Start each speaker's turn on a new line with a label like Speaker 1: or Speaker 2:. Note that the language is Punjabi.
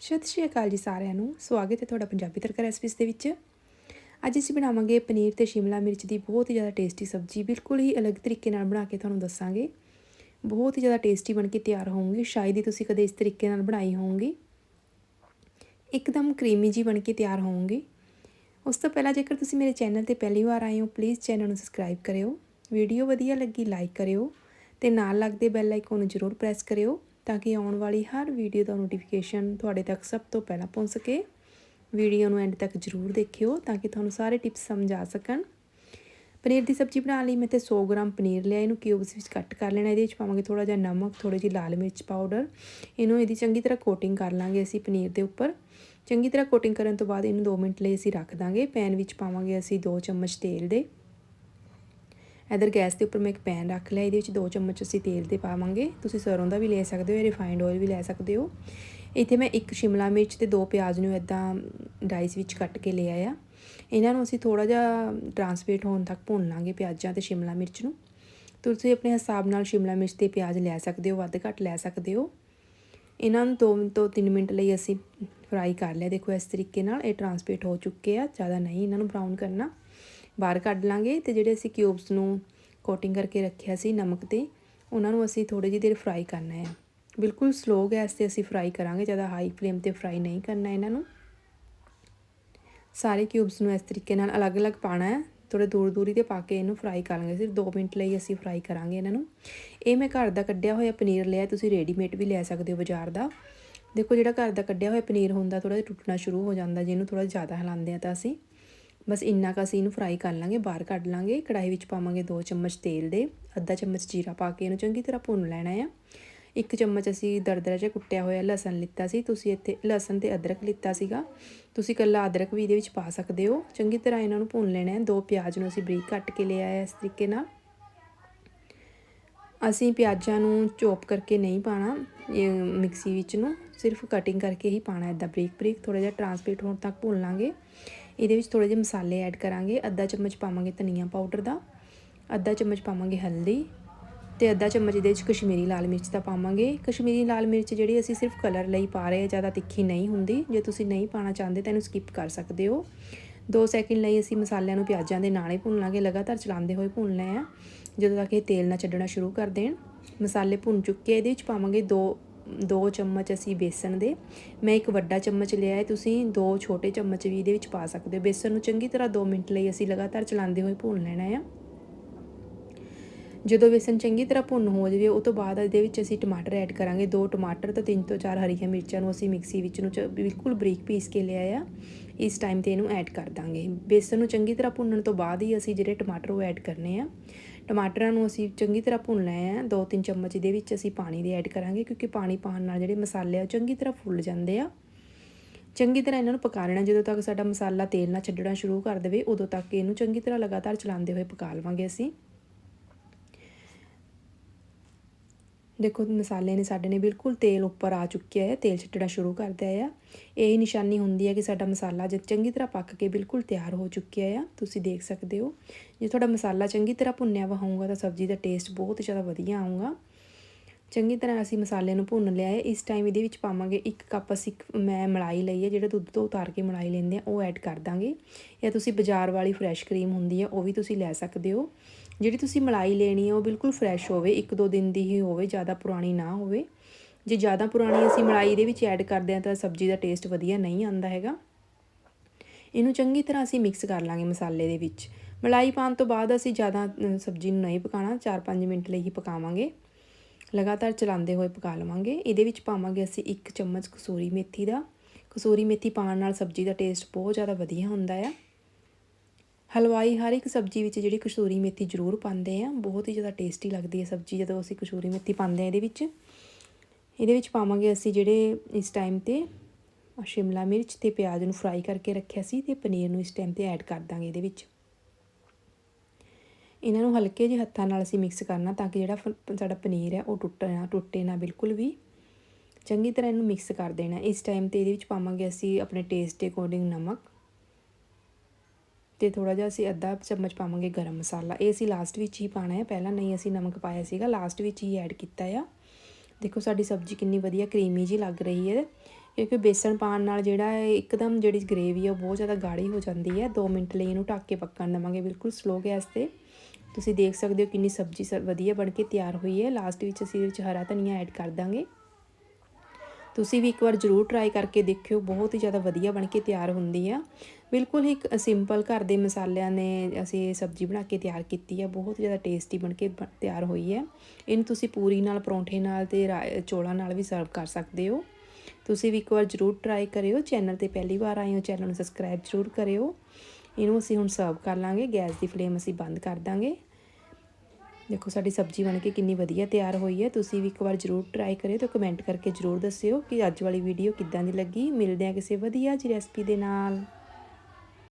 Speaker 1: ਸਤਿ ਸ਼੍ਰੀ ਅਕਾਲ ਜੀ ਸਾਰਿਆਂ ਨੂੰ। ਸਵਾਗਤ ਹੈ ਤੁਹਾਡਾ ਪੰਜਾਬੀ ਤੜਕਾ ਰੈਸਪੀਸ ਦੇ ਵਿੱਚ। ਅੱਜ ਅਸੀਂ ਬਣਾਵਾਂਗੇ ਪਨੀਰ ਤੇ ਸ਼ਿਮਲਾ ਮਿਰਚ ਦੀ ਬਹੁਤ ਹੀ ਜ਼ਿਆਦਾ ਟੇਸਟੀ ਸਬਜ਼ੀ। ਬਿਲਕੁਲ ਹੀ ਅਲੱਗ ਤਰੀਕੇ ਨਾਲ ਬਣਾ ਕੇ ਤੁਹਾਨੂੰ ਦੱਸਾਂਗੇ। ਬਹੁਤ ਹੀ ਜ਼ਿਆਦਾ ਟੇਸਟੀ ਬਣ ਕੇ ਤਿਆਰ ਹੋਊਗੀ ਸ਼ਾਇਦ ਹੀ ਤੁਸੀਂ ਕਦੇ ਇਸ ਤਰੀਕੇ ਨਾਲ ਬਣਾਈ ਹੋਵੋਗੀ। ਇੱਕਦਮ ਕਰੀਮੀ ਜੀ ਬਣ ਕੇ ਤਿਆਰ ਹੋਵੋਗੀ। ਉਸ ਤੋਂ ਪਹਿਲਾਂ ਜੇਕਰ ਤੁਸੀਂ ਮੇਰੇ ਚੈਨਲ ਤੇ ਪਹਿਲੀ ਵਾਰ ਆਏ ਹੋ ਪਲੀਜ਼ ਚੈਨਲ ਨੂੰ ਸਬਸਕ੍ਰਾਈਬ ਕਰਿਓ। ਵੀਡੀਓ ਵਧੀਆ ਲੱਗੀ ਲਾਈਕ ਕਰਿਓ। ਤੇ ਨਾਲ ਲੱਗਦੇ ਬੈਲ ਆਈਕਨ ਨੂੰ ਜ਼ਰੂਰ ਪ੍ਰੈਸ ਕਰਿਓ। ਤਾਂ ਕਿ ਆਉਣ ਵਾਲੀ ਹਰ ਵੀਡੀਓ ਦਾ ਨੋਟੀਫਿਕੇਸ਼ਨ ਤੁਹਾਡੇ ਤੱਕ ਸਭ ਤੋਂ ਪਹਿਲਾਂ ਪਹੁੰਚ ਸਕੇ। ਵੀਡੀਓ ਨੂੰ ਐਂਡ ਤੱਕ ਜ਼ਰੂਰ ਦੇਖਿਓ ਤਾਂ ਕਿ ਤੁਹਾਨੂੰ ਸਾਰੇ ਟਿਪਸ ਸਮਝ ਆ ਸਕਣ। ਪਨੀਰ ਦੀ ਸਬਜ਼ੀ ਬਣਾਉਣ ਲਈ ਮੈਂ ਤੇ 100 ਗ੍ਰਾਮ ਪਨੀਰ ਲਿਆ, ਇਹਨੂੰ ਕਿਊਬਸ ਵਿੱਚ ਕੱਟ ਕਰ ਲੈਣਾ, ਇਹਦੇ ਵਿੱਚ ਪਾਵਾਂਗੇ ਥੋੜਾ ਜਿਹਾ ਨਮਕ ਥੋੜੀ ਜਿਹੀ ਲਾਲ ਮਿਰਚ ਪਾਊਡਰ ਇਹਨੂੰ ਇਹਦੀ ਚੰਗੀ ਤਰ੍ਹਾਂ ਕੋਟਿੰਗ ਕਰ ਲਾਂਗੇ ਅਸੀਂ ਪਨੀਰ ਦੇ ਉੱਪਰ। ਚੰਗੀ ਤਰ੍ਹਾਂ ਕੋਟਿੰਗ ਕਰਨ ਤੋਂ ਬਾਅਦ ਇਹਨੂੰ 2 ਮਿੰਟ ਲਈ ਅਸੀਂ ਰੱਖ ਦਾਂਗੇ। ਪੈਨ ਵਿੱਚ ਪਾਵਾਂਗੇ ਅਸੀਂ 2 ਚਮਚ ਤੇਲ ਦੇ। ਇਧਰ ਗੈਸ ਦੇ ਉੱਪਰ ਮੈਂ ਇੱਕ ਪੈਨ ਰੱਖ ਲਿਆ, ਇਹਦੇ ਵਿੱਚ 2 ਚਮਚ ਅਸੀਂ ਤੇਲ ਦੇ ਪਾਵਾਂਗੇ। ਤੁਸੀਂ ਸਰੋਂ ਦਾ ਵੀ ਲੈ ਸਕਦੇ ਹੋ ਰਿਫਾਈਨਡ ਆਇਲ ਵੀ ਲੈ ਸਕਦੇ ਹੋ। ਇੱਥੇ ਮੈਂ ਇੱਕ ਸ਼ਿਮਲਾ ਮਿਰਚ ਤੇ ਦੋ ਪਿਆਜ਼ ਨੂੰ ਇਦਾਂ ਡਾਈਸ ਵਿੱਚ ਕੱਟ ਕੇ ਲਿਆ ਆ। ਇਹਨਾਂ ਨੂੰ ਅਸੀਂ ਥੋੜਾ ਜਿਹਾ ਟਰਾਂਸਪੇਟ ਹੋਣ ਤੱਕ ਭੁੰਨ ਲਾਂਗੇ ਪਿਆਜ਼ਾਂ ਤੇ ਸ਼ਿਮਲਾ ਮਿਰਚ ਨੂੰ। ਤੁਸੀਂ ਆਪਣੇ ਹਿਸਾਬ ਨਾਲ ਸ਼ਿਮਲਾ ਮਿਰਚ ਤੇ ਪਿਆਜ਼ ਲੈ ਸਕਦੇ ਹੋ, ਵੱਧ ਘੱਟ ਲੈ ਸਕਦੇ ਹੋ। ਇਹਨਾਂ ਨੂੰ 2 ਤੋਂ 3 ਮਿੰਟ ਲਈ ਅਸੀਂ ਫਰਾਈ ਕਰ ਲਿਆ। ਦੇਖੋ, ਇਸ ਤਰੀਕੇ ਨਾਲ ਇਹ ਟਰਾਂਸਪੇਟ ਹੋ ਚੁੱਕੇ ਆ, ਜ਼ਿਆਦਾ ਨਹੀਂ ਇਹਨਾਂ ਨੂੰ ਬਰਾਊਨ ਕਰਨਾ। ਬਾਹਰ ਕੱਢ ਲਾਂਗੇ ਤੇ ਜਿਹੜੇ ਅਸੀਂ ਕਿਊਬਸ ਨੂੰ ਕੋਟਿੰਗ ਕਰਕੇ ਰੱਖਿਆ ਸੀ ਨਮਕ ਤੇ, ਉਹਨਾਂ ਨੂੰ ਅਸੀਂ ਥੋੜੀ ਜਿਹੀ ਦੇਰ ਫਰਾਈ ਕਰਨਾ ਹੈ। ਬਿਲਕੁਲ ਸਲੋ ਗੈਸ ਤੇ ਅਸੀਂ ਫਰਾਈ ਕਰਾਂਗੇ, ਜ਼ਿਆਦਾ ਹਾਈ ਫਲੇਮ ਤੇ ਫਰਾਈ ਨਹੀਂ ਕਰਨਾ ਇਹਨਾਂ ਨੂੰ। ਸਾਰੇ ਕਿਊਬਸ ਨੂੰ ਇਸ ਤਰੀਕੇ ਨਾਲ ਅਲੱਗ-ਅਲੱਗ ਪਾਣਾ ਹੈ ਥੋੜੇ ਦੂਰ ਦੂਰੀ ਤੇ ਪਾ ਕੇ ਇਹਨੂੰ ਫਰਾਈ ਕਰਾਂਗੇ ਸਿਰਫ 2 ਮਿੰਟ ਲਈ ਅਸੀਂ ਫਰਾਈ ਕਰਾਂਗੇ ਇਹਨਾਂ ਨੂੰ। ਇਹ ਮੈਂ ਘਰ ਦਾ ਕੱਢਿਆ ਹੋਇਆ ਪਨੀਰ ਲਿਆ, ਤੁਸੀਂ ਰੈਡੀਮੇਡ ਵੀ ਲੈ ਸਕਦੇ ਹੋ ਬਾਜ਼ਾਰ ਦਾ। ਦੇਖੋ ਜਿਹੜਾ ਘਰ ਦਾ ਕੱਢਿਆ ਹੋਇਆ ਪਨੀਰ ਹੁੰਦਾ ਥੋੜਾ ਜਿਹਾ ਟੁੱਟਣਾ ਸ਼ੁਰੂ ਹੋ ਜਾਂਦਾ, ਜਿਹਨੂੰ ਥੋੜਾ ਜ਼ਿਆਦਾ ਹਿਲਾਉਂਦੇ ਆ ਤਾਂ ਅਸੀਂ। ਬਸ ਇੰਨਾ ਕੁ ਅਸੀਂ ਇਹਨੂੰ ਫਰਾਈ ਕਰ ਲਾਂਗੇ, ਬਾਹਰ ਕੱਢ ਲਾਂਗੇ ਕੜਾਈ ਵਿੱਚ ਪਾਵਾਂਗੇ 2 ਚਮਚ ਤੇਲ ਦੇ, ਅੱਧਾ ਚਮਚ ਜੀਰਾ ਪਾ ਕੇ ਇਹਨੂੰ ਚੰਗੀ ਤਰ੍ਹਾਂ ਭੁੰਨ ਲੈਣਾ ਆ। ਇੱਕ ਚਮਚ ਅਸੀਂ ਦਰਦਰਾ ਜਿਹਾ ਕੁੱਟਿਆ ਹੋਇਆ ਲਸਣ ਲਿੱਤਾ ਸੀ, ਤੁਸੀਂ ਇੱਥੇ ਲਸਣ ਤੇ ਅਦਰਕ ਲਿੱਤਾ ਸੀਗਾ, ਤੁਸੀਂ ਕੱਲਾ ਅਦਰਕ ਵੀ ਇਹਦੇ ਵਿੱਚ ਪਾ ਸਕਦੇ ਹੋ, ਚੰਗੀ ਤਰ੍ਹਾਂ ਇਹਨਾਂ ਨੂੰ ਭੁੰਨ ਲੈਣਾ ਹੈ, ਦੋ ਪਿਆਜ਼ ਨੂੰ ਅਸੀਂ ਬਰੀਕ ਕੱਟ ਕੇ ਲਿਆ ਹੈ ਇਸ ਤਰੀਕੇ ਨਾਲ। ਅਸੀਂ ਪਿਆਜ਼ਾਂ ਨੂੰ ਚੋਪ ਕਰਕੇ ਨਹੀਂ ਪਾਣਾ ਮਿਕਸੀ ਵਿੱਚ ਨੂੰ, ਸਿਰਫ ਕਟਿੰਗ ਕਰਕੇ ਹੀ ਪਾਣਾ ਇਦਾਂ ਬਰੀਕ ਬਰੀਕ ਥੋੜਾ ਜਿਹਾ ਟਰਾਂਸਪੇਟ ਹੋਣ ਤੱਕ ਭੁੰਨ ਲਾਂਗੇ। ਇਹਦੇ ਵਿੱਚ ਥੋੜੇ ਜਿਹੇ ਮਸਾਲੇ ਐਡ ਕਰਾਂਗੇ। ਅੱਧਾ ਚਮਚ ਪਾਵਾਂਗੇ ਧਨੀਆ ਪਾਊਡਰ ਦਾ, ਅੱਧਾ ਚਮਚ ਪਾਵਾਂਗੇ ਹਲਦੀ ਤੇ ਅੱਧਾ ਚਮਚ ਇਹਦੇ ਵਿੱਚ ਕਸ਼ਮੀਰੀ ਲਾਲ ਮਿਰਚ ਦਾ ਪਾਵਾਂਗੇ। ਕਸ਼ਮੀਰੀ ਲਾਲ ਮਿਰਚ ਜਿਹੜੀ ਅਸੀਂ ਸਿਰਫ ਕਲਰ ਲਈ ਪਾ ਰਹੇ ਹਾਂ, ਜ਼ਿਆਦਾ ਤਿੱਖੀ ਨਹੀਂ ਹੁੰਦੀ। ਜੇ ਤੁਸੀਂ ਨਹੀਂ ਪਾਣਾ ਚਾਹੁੰਦੇ ਤਾਂ ਇਹਨੂੰ ਸਕਿਪ ਕਰ ਸਕਦੇ ਹੋ। 2 ਸੈਕਿੰਡ ਲਈ ਅਸੀਂ ਮਸਾਲਿਆਂ ਨੂੰ ਪਿਆਜ਼ਾਂ ਦੇ ਨਾਲ ਹੀ ਭੁੰਨ ਲਾਂਗੇ ਲਗਾਤਾਰ ਚਲਾਉਂਦੇ ਹੋਏ ਭੁੰਨਣਾ ਹੈ। ਜਦੋਂ ਤੱਕ ਇਹ ਤੇਲ ਨਾ ਛੱਡਣਾ ਸ਼ੁਰੂ ਕਰ ਦੇਣ, ਮਸਾਲੇ ਭੁੰਨ ਚੁੱਕੇ ਇਹਦੇ ਵਿੱਚ ਪਾਵਾਂਗੇ ਦੋ 2 ਚਮਚ ਅਸੀਂ ਬੇਸਣ ਦੇ। ਮੈਂ ਇੱਕ ਵੱਡਾ ਚਮਚ ਲਿਆ ਹੈ, ਤੁਸੀਂ ਦੋ ਛੋਟੇ ਚਮਚ ਵੀ ਇਹਦੇ ਵਿੱਚ ਪਾ ਸਕਦੇ ਹੋ। ਬੇਸਣ ਨੂੰ ਚੰਗੀ ਤਰ੍ਹਾਂ 2 ਮਿੰਟ ਲਈ ਅਸੀਂ ਲਗਾਤਾਰ ਚਲਾਉਂਦੇ ਹੋਏ ਭੁੰਨ ਲੈਣਾ ਹੈ। ਜਦੋਂ ਬੇਸਣ ਚੰਗੀ ਤਰ੍ਹਾਂ ਭੁੰਨ ਹੋ ਜਾਵੇ, ਉਹ ਤੋਂ ਬਾਅਦ ਇਹਦੇ ਵਿੱਚ ਅਸੀਂ ਟਮਾਟਰ ਐਡ ਕਰਾਂਗੇ। ਦੋ ਟਮਾਟਰ ਤੇ ਤਿੰਨ ਤੋਂ ਚਾਰ ਹਰੀਆਂ ਮਿਰਚਾਂ ਨੂੰ ਅਸੀਂ ਮਿਕਸੀ ਵਿੱਚ ਨੂੰ ਬਿਲਕੁਲ ਬਰੀਕ ਪੀਸ ਕੇ ਲਿਆ ਆ। ਇਸ ਟਾਈਮ ਤੇ ਇਹਨੂੰ ਐਡ ਕਰ ਦਾਂਗੇ। ਬੇਸਣ ਨੂੰ ਚੰਗੀ ਤਰ੍ਹਾਂ ਭੁੰਨਣ ਤੋਂ ਬਾਅਦ ਹੀ ਅਸੀਂ ਜਿਹੜੇ ਟਮਾਟਰ ਉਹ ਐਡ ਕਰਨੇ ਆ। ਟਮਾਟਰਾਂ ਨੂੰ ਅਸੀਂ ਚੰਗੀ ਤਰ੍ਹਾਂ ਭੁੰਨ ਲਏ ਆ। ਦੋ ਤਿੰਨ ਚਮਚ ਦੇ ਵਿੱਚ ਅਸੀਂ ਪਾਣੀ ਦੇ ਐਡ ਕਰਾਂਗੇ ਕਿਉਂਕਿ ਪਾਣੀ ਪਾਉਣ ਨਾਲ ਜਿਹੜੇ ਮਸਾਲੇ ਆ ਚੰਗੀ ਤਰ੍ਹਾਂ ਫੁੱਲ ਜਾਂਦੇ ਆ। ਚੰਗੀ ਤਰ੍ਹਾਂ ਇਹਨਾਂ ਨੂੰ ਪਕਾ ਲੈਣਾ। ਜਦੋਂ ਤੱਕ ਸਾਡਾ ਮਸਾਲਾ ਤੇਲ ਨਾਲ ਛੱਡਣਾ ਸ਼ੁਰੂ ਕਰ ਦੇਵੇ, ਉਦੋਂ ਤੱਕ ਇਹਨੂੰ ਚੰਗੀ ਤਰ੍ਹਾਂ ਲਗਾਤਾਰ ਚਲਾਉਂਦੇ ਹੋਏ ਪਕਾ ਲਵਾਂਗੇ ਅਸੀਂ। ਦੇਖੋ ਮਸਾਲੇ ਨੇ ਸਾਡੇ ਨੇ ਬਿਲਕੁਲ ਤੇਲ ਉੱਪਰ ਆ ਚੁੱਕਿਆ ਹੈ, ਤੇਲ ਛੱਡਣਾ ਸ਼ੁਰੂ ਕਰ ਦਿਆ ਆ ਇਹ ਨਿਸ਼ਾਨੀ ਹੁੰਦੀ ਹੈ ਕਿ ਸਾਡਾ ਮਸਾਲਾ ਜਦ ਚੰਗੀ ਤਰ੍ਹਾਂ ਪੱਕ ਕੇ ਬਿਲਕੁਲ ਤਿਆਰ ਹੋ ਚੁੱਕਿਆ ਆ, ਤੁਸੀਂ ਦੇਖ ਸਕਦੇ ਹੋ। ਜੇ ਤੁਹਾਡਾ ਮਸਾਲਾ ਚੰਗੀ ਤਰ੍ਹਾਂ ਭੁੰਨਿਆ ਵਾ ਹੋਊਗਾ ਤਾਂ ਸਬਜ਼ੀ ਦਾ ਟੇਸਟ ਬਹੁਤ ਜ਼ਿਆਦਾ ਵਧੀਆ ਆਊਗਾ। ਚੰਗੀ ਤਰ੍ਹਾਂ ਅਸੀਂ ਮਸਾਲੇ ਨੂੰ ਭੁੰਨ ਲਿਆ ਹੈ, ਇਸ ਟਾਈਮ ਇਹਦੇ ਵਿੱਚ ਪਾਵਾਂਗੇ ਇੱਕ ਕੱਪ ਅਸੀਂ ਮੈਂ ਮਲਾਈ ਲਈ ਹੈ, ਜਿਹੜਾ ਦੁੱਧ ਤੋਂ ਉਤਾਰ ਕੇ ਮਲਾਈ ਲੈਂਦੇ ਆ ਉਹ ਐਡ ਕਰ ਦਾਂਗੇ। ਜਾਂ ਤੁਸੀਂ ਬਾਜ਼ਾਰ ਵਾਲੀ ਫਰੈਸ਼ ਕਰੀਮ ਹੁੰਦੀ ਹੈ, ਉਹ ਵੀ ਤੁਸੀਂ ਲੈ ਸਕਦੇ ਹੋ। ਜਿਹੜੀ ਤੁਸੀਂ ਮਲਾਈ ਲੈਣੀ ਹੈ ਉਹ ਬਿਲਕੁਲ ਫਰੈਸ਼ ਹੋਵੇ, ਇੱਕ ਦੋ ਦਿਨ ਦੀ ਹੀ ਹੋਵੇ, ਜ਼ਿਆਦਾ ਪੁਰਾਣੀ ਨਾ ਹੋਵੇ। ਜੇ ਜ਼ਿਆਦਾ ਪੁਰਾਣੀ ਅਸੀਂ ਮਲਾਈ ਦੇ ਵਿੱਚ ਐਡ ਕਰਦੇ ਹਾਂ, ਤਾਂ ਸਬਜ਼ੀ ਦਾ ਟੇਸਟ ਵਧੀਆ ਨਹੀਂ ਆਉਂਦਾ ਹੈਗਾ। ਇਹਨੂੰ ਚੰਗੀ ਤਰ੍ਹਾਂ ਅਸੀਂ ਮਿਕਸ ਕਰ ਲਾਂਗੇ ਮਸਾਲੇ ਦੇ ਵਿੱਚ। ਮਲਾਈ ਪਾਉਣ ਤੋਂ ਬਾਅਦ ਅਸੀਂ ਜ਼ਿਆਦਾ ਸਬਜ਼ੀ ਨੂੰ ਨਹੀਂ ਪਕਾਣਾ 4-5 ਮਿੰਟ ਲਈ ਹੀ ਪਕਾਵਾਂਗੇ। ਲਗਾਤਾਰ ਚਲਾਉਂਦੇ ਹੋਏ ਪਕਾ ਲਵਾਂਗੇ। ਇਹਦੇ ਵਿੱਚ ਪਾਵਾਂਗੇ ਅਸੀਂ ਇੱਕ ਚਮਚ ਕਸੂਰੀ ਮੇਥੀ ਦਾ। ਕਸੂਰੀ ਮੇਥੀ ਪਾਉਣ ਨਾਲ ਸਬਜ਼ੀ ਦਾ ਟੇਸਟ ਬਹੁਤ ਜ਼ਿਆਦਾ ਵਧੀਆ ਹੁੰਦਾ ਆ। ਹਲਵਾਈ ਹਰ ਇੱਕ ਸਬਜ਼ੀ ਵਿੱਚ ਜਿਹੜੀ ਕਸੂਰੀ ਮੇਥੀ ਜ਼ਰੂਰ ਪਾਉਂਦੇ ਆ, ਬਹੁਤ ਹੀ ਜ਼ਿਆਦਾ ਟੇਸਟੀ ਲੱਗਦੀ ਹੈ ਸਬਜ਼ੀ ਜਦੋਂ ਅਸੀਂ ਕਸੂਰੀ ਮੇਥੀ ਪਾਉਂਦੇ ਆ ਇਹਦੇ ਵਿੱਚ। ਇਹਦੇ ਵਿੱਚ ਪਾਵਾਂਗੇ ਅਸੀਂ ਜਿਹੜੇ ਇਸ ਟਾਈਮ ਤੇ ਸ਼ਿਮਲਾ ਮਿਰਚ ਤੇ ਪਿਆਜ਼ ਨੂੰ ਫਰਾਈ ਕਰਕੇ ਰੱਖਿਆ ਸੀ ਤੇ ਪਨੀਰ ਨੂੰ ਇਸ ਟਾਈਮ ਤੇ ਐਡ ਕਰ ਦਾਂਗੇ ਇਹਦੇ ਵਿੱਚ। ਇਹਨਾਂ ਨੂੰ ਹਲਕੇ ਜਿਹੇ ਹੱਥਾਂ ਨਾਲ ਅਸੀਂ ਮਿਕਸ ਕਰਨਾ ਤਾਂ ਕਿ ਜਿਹੜਾ ਸਾਡਾ ਪਨੀਰ ਹੈ ਉਹ ਟੁੱਟੇ ਨਾ ਟੁੱਟੇ ਨਾ ਬਿਲਕੁਲ ਵੀ। ਚੰਗੀ ਤਰ੍ਹਾਂ ਇਹਨੂੰ ਮਿਕਸ ਕਰ ਦੇਣਾ। ਇਸ ਟਾਈਮ ਤੇ ਇਹਦੇ ਵਿੱਚ ਪਾਵਾਂਗੇ ਅਸੀਂ ਆਪਣੇ ਟੇਸਟ ਦੇ ਅਕੋਰਡਿੰਗ ਨਮਕ। ਤੇ ਥੋੜਾ ਜਿਹਾ ਅਸੀਂ ਅੱਧਾ ਚਮਚ ਪਾਵਾਂਗੇ ਗਰਮ ਮਸਾਲਾ। ਇਹ ਅਸੀਂ ਲਾਸਟ ਵਿੱਚ ਹੀ ਪਾਣਾ ਹੈ। ਪਹਿਲਾਂ ਨਹੀਂ ਅਸੀਂ ਨਮਕ ਪਾਇਆ ਸੀਗਾ। ਲਾਸਟ ਵਿੱਚ ਹੀ ਐਡ ਕੀਤਾ ਆ। ਦੇਖੋ ਸਾਡੀ ਸਬਜ਼ੀ ਕਿੰਨੀ ਵਧੀਆ ਕਰੀਮੀ ਜੀ ਲੱਗ ਰਹੀ ਹੈ। ਕਿਉਂਕਿ ਬੇਸਣ ਪਾਉਣ ਨਾਲ ਜਿਹੜਾ ਹੈ, ਇੱਕਦਮ ਜਿਹੜੀ ਗ੍ਰੇਵੀ ਆ ਉਹ ਬਹੁਤ ਜ਼ਿਆਦਾ ਗਾੜੀ ਹੋ ਜਾਂਦੀ ਹੈ। 2 ਮਿੰਟ ਲਈ ਇਹਨੂੰ ਢੱਕ ਕੇ ਪੱਕਣ ਦੇਵਾਂਗੇ ਬਿਲਕੁਲ ਸਲੋ ਗੈਸ ਤੇ। ਤੁਸੀਂ ਦੇਖ ਸਕਦੇ ਹੋ ਕਿੰਨੀ ਸਬਜ਼ੀ ਸ- ਵਧੀਆ ਬਣ ਕੇ ਤਿਆਰ ਹੋਈ ਹੈ। ਲਾਸਟ ਵਿੱਚ ਅਸੀਂ ਇਹਦੇ ਵਿੱਚ ਹਰਾ ਧਨੀਆ ਐਡ ਕਰ ਦਾਂਗੇ। ਤੁਸੀਂ ਵੀ ਇੱਕ ਵਾਰ ਜ਼ਰੂਰ ਟਰਾਈ ਕਰਕੇ ਦੇਖਿਓ, ਬਹੁਤ ਹੀ ਜ਼ਿਆਦਾ ਵਧੀਆ ਬਣ ਕੇ ਤਿਆਰ ਹੁੰਦੀ ਆ। ਬਿਲਕੁਲ ਹੀ ਇੱਕ ਸਿੰਪਲ ਘਰ ਦੇ ਮਸਾਲਿਆਂ ਨੇ ਅਸੀਂ ਇਹ ਸਬਜ਼ੀ ਬਣਾ ਕੇ ਤਿਆਰ ਕੀਤੀ ਆ, ਬਹੁਤ ਜ਼ਿਆਦਾ ਟੇਸਟੀ ਬਣ ਕੇ ਬ- ਤਿਆਰ ਹੋਈ ਹੈ। ਇਹਨੂੰ ਤੁਸੀਂ ਪੂਰੀ ਨਾਲ, ਪਰੌਂਠੇ ਨਾਲ ਤੇ ਰਾ- ਚੌਲਾਂ ਨਾਲ ਵੀ ਸਰਵ ਕਰ ਸਕਦੇ ਹੋ। ਤੁਸੀਂ ਵੀ ਇੱਕ ਵਾਰ ਜ਼ਰੂਰ ਟਰਾਈ ਕਰਿਓ ਚੈਨਲ ਤੇ ਪਹਿਲੀ ਵਾਰ ਆਏ ਹੋ ਚੈਨਲ ਨੂੰ ਸਬਸਕ੍ਰਾਈਬ ਜ਼ਰੂਰ ਕਰਿਓ। ਇਹਨੂੰ ਅਸੀਂ ਹੁਣ ਸਰਵ ਕਰ ਲਾਂਗੇ, ਗੈਸ ਦੀ ਫਲੇਮ ਅਸੀਂ ਬੰਦ ਕਰ ਦਾਂਗੇ। ਦੇਖੋ, ਸਾਡੀ ਸਬਜ਼ੀ ਬਣ ਕੇ ਕਿੰਨੀ ਵਧੀਆ ਤਿਆਰ ਹੋਈ ਹੈ। ਤੁਸੀਂ ਵੀ ਇੱਕ ਵਾਰ ਜ਼ਰੂਰ ਟਰਾਈ ਕਰਿਓ ਤੇ ਕਮੈਂਟ ਕਰਕੇ ਜ਼ਰੂਰ ਦੱਸਿਓ ਕਿ ਅੱਜ ਵਾਲੀ ਵੀਡੀਓ ਕਿੱਦਾਂ ਦੀ ਲੱਗੀ। ਮਿਲਦੇ ਹਾਂ ਕਿਸੇ ਵਧੀਆ ਜੀ ਰੈਸਪੀ ਦੇ ਨਾਲ।